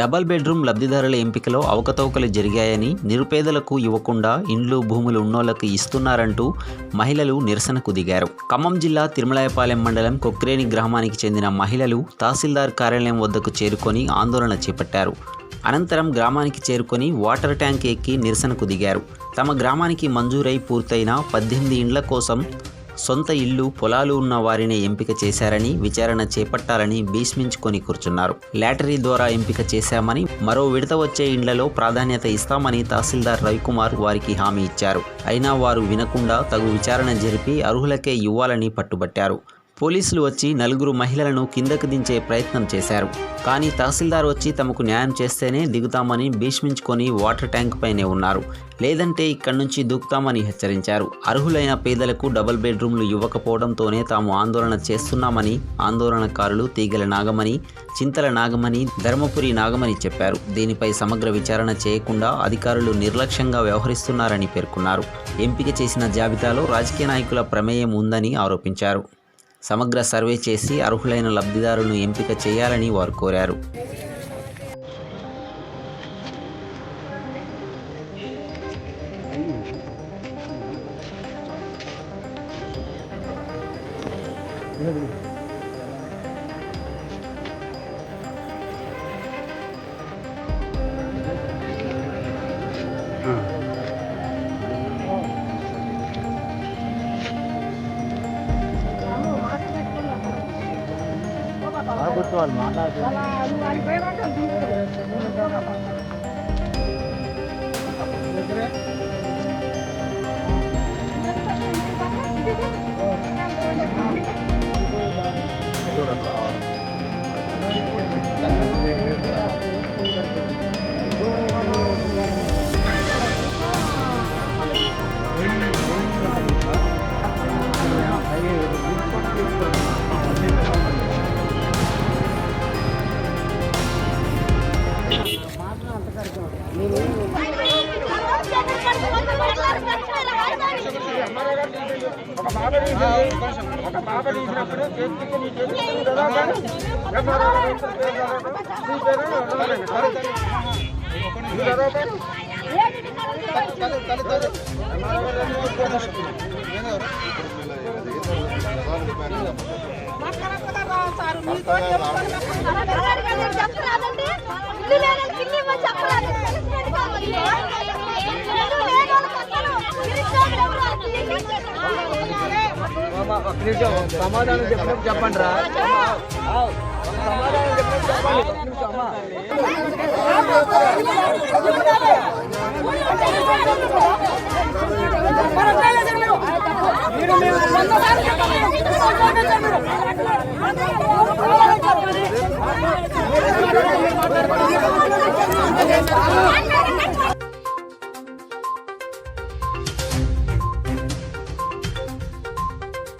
Double bedroom లబ్ధిదారుల ఎంపికలో అవకతవకలు జరిగాయని నిరుపేదలకు ఇవ్వకుండా ఇండ్లు భూములు ఉన్నోళ్ళకు ఇస్తున్నారంటూ మహిళలు నిరసనకు దిగారు. ఖమ్మం జిల్లా తిరుమలాయపాలెం మండలం కొక్రేని గ్రామానికి చెందిన మహిళలు తహసీల్దార్ కార్యాలయం వద్దకు చేరుకొని ఆందోళన చేపట్టారు. అనంతరం గ్రామానికి చేరుకొని వాటర్ ట్యాంక్ ఎక్కి నిరసనకు దిగారు. తమ గ్రామానికి మంజూరై పూర్తయిన పద్దెనిమిది ఇండ్ల కోసం సొంత ఇల్లు పొలాలు ఉన్న వారిని ఎంపిక చేశారని విచారణ చేపట్టాలని భీష్మించుకొని కూర్చున్నారు. లాటరీ ద్వారా ఎంపిక చేశామని మరో విడత వచ్చే ఇండ్లలో ప్రాధాన్యత ఇస్తామని తహసీల్దార్ రవికుమార్ వారికి హామీ ఇచ్చారు. అయినా వారు వినకుండా తగు విచారణ జరిపి అర్హులకే ఇవ్వాలని పట్టుబట్టారు. పోలీసులు వచ్చి నలుగురు మహిళలను కిందకు దించే ప్రయత్నం చేశారు. కానీ తహసీల్దార్ వచ్చి తమకు న్యాయం చేస్తేనే దిగుతామని భీష్మించుకొని వాటర్ ట్యాంక్ పైనే ఉన్నారు. లేదంటే ఇక్కడి నుంచి దూకుతామని హెచ్చరించారు. అర్హులైన పేదలకు డబుల్ బెడ్రూమ్లు ఇవ్వకపోవడంతోనే తాము ఆందోళన చేస్తున్నామని ఆందోళనకారులు తీగల నాగమణి చింతల నాగమణి ధర్మపురి నాగమణి చెప్పారు. దీనిపై సమగ్ర విచారణ చేయకుండా అధికారులు నిర్లక్ష్యంగా వ్యవహరిస్తున్నారని పేర్కొన్నారు. ఎంపిక చేసిన జాబితాలో రాజకీయ నాయకుల ప్రమేయం ఉందని ఆరోపించారు. సమగ్ర సర్వే చేసి అర్హులైన లబ్ధిదారులను ఎంపిక చేయాలని వారు కోరారు. ప్రభుత్వాలు మాట్లాడుతున్నారు. చెప్పరాదండి ఇల్లు లేదని కిల్లి ఇవ్వని చెప్పరాదు సమాధానం చెప్పినప్పుడు చెప్పండి రా. సమాధానం